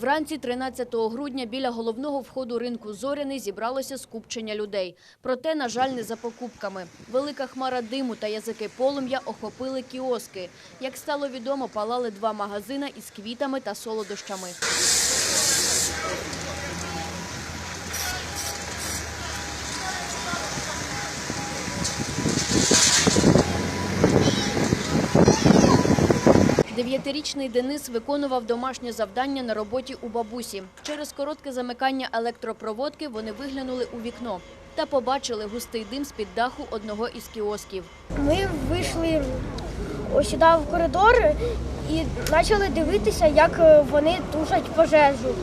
Вранці 13 грудня біля головного входу ринку Зоряний зібралося скупчення людей. Проте, на жаль, не за покупками. Велика хмара диму та язики полум'я охопили кіоски. Як стало відомо, палали два магазини із квітами та солодощами. Дев'ятирічний Денис виконував домашнє завдання на роботі у бабусі. Через коротке замикання електропроводки вони виглянули у вікно та побачили густий дим з-під даху одного із кіосків. Ми вийшли ось сюди в коридор і почали дивитися, як е, вони тушать пожежу.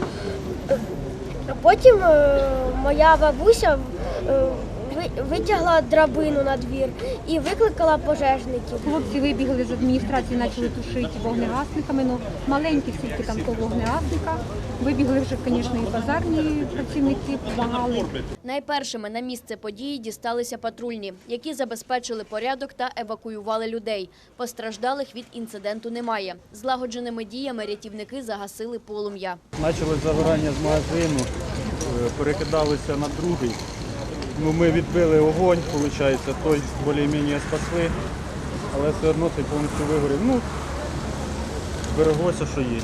Потім е, моя бабуся е, витягла драбину на двір і викликала пожежників. Хлопці вибігли з адміністрації, почали тушити вогнегасниками. Ну маленьких тільки там того вогнегасника. Вибігли вже, звісно, і базарні працівники, допомагали. Найпершими на місце події дісталися патрульні, які забезпечили порядок та евакуювали людей. Постраждалих від інциденту немає. Злагодженими діями рятівники загасили полум'я. Почали загорання з магазину, е, перекидалися на другий. Ну, ми відбили огонь, виходить, той більш-менш спасли, але все одно цей повністю вигорів. Ну, збереглося, що є.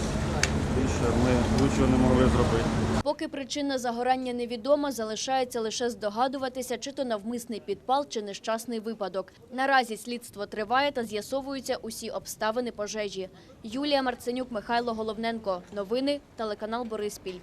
Більше ми нічого не могли зробити. Поки причина загорання невідома, залишається лише здогадуватися, чи то навмисний підпал, чи нещасний випадок. Наразі слідство триває та з'ясовуються усі обставини пожежі. Юлія Марценюк, Михайло Головненко. Новини, телеканал Бориспіль.